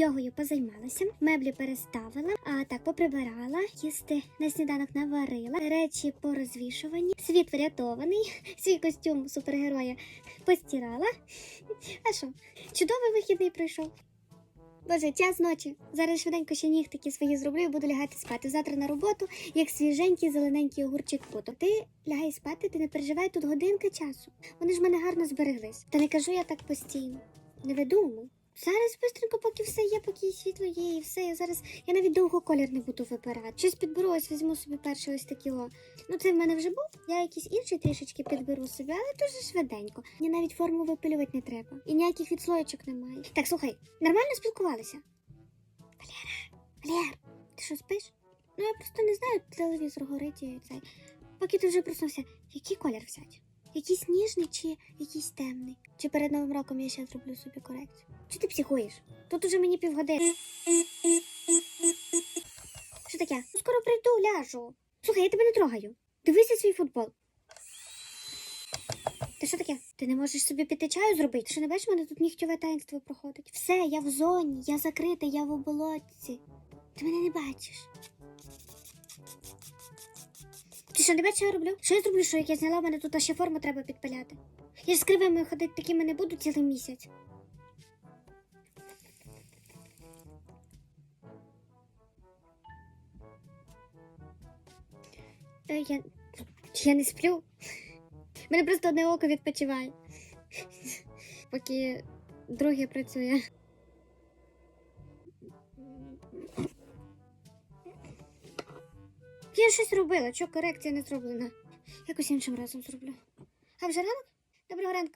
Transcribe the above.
йогою позаймалася, меблі переставила, а так поприбирала, їсти на сніданок наварила, речі порозвішувані, світ врятований, свій костюм супергероя постирала. А що? Чудовий вихідний пройшов. Боже, час ночі. Зараз швиденько ще нігтики свої зроблю і буду лягати спати. Завтра на роботу, як свіженький зелененький огурчик буду. Ти лягай спати, ти не переживай тут годинка часу. Вони ж мене гарно збереглись. Та не кажу я так постійно. Не видумуй. Зараз бистренько, поки все є, поки світло є, і все. Я зараз я навіть довго колір не буду вибирати. Щось підберу, ось візьму собі перший ось такі о. Ну це в мене вже був. Я якийсь інший трішечки підберу собі, але дуже швиденько. Мені навіть форму випилювати не треба. І ніяких відслоєчок немає. Так, слухай, нормально спілкувалися? Валера, Валер, ти що спиш? Ну я просто не знаю, телевізор горить і цей. Поки ти вже проснувся, який колір взяти? Якийсь ніжний чи якийсь темний? Чи перед новим роком я ще зроблю собі корекцію? Чи ти психуєш? Тут уже мені півгодини. Що таке? Ну скоро прийду, ляжу. Слухай, я тебе не трогаю. Дивися свій футбол. Ти що таке? Ти не можеш собі піти чаю зробити? Ти що не бачиш, мене тут нігтєве таїнство проходить. Все, я в зоні, я закрита, я в оболотці. Ти мене не бачиш. Що не що я роблю? Що я зроблю, що як я зняла, мене тут ще форму треба підпиляти. Я ж з кривими ходити такими не буду цілий місяць. Е, я, я не сплю. Мене просто одне око відпочиває. Поки друге працює. Я щось робила, чого корекція не зроблена. Якось іншим разом зроблю. А вже ранок? Доброго ранку.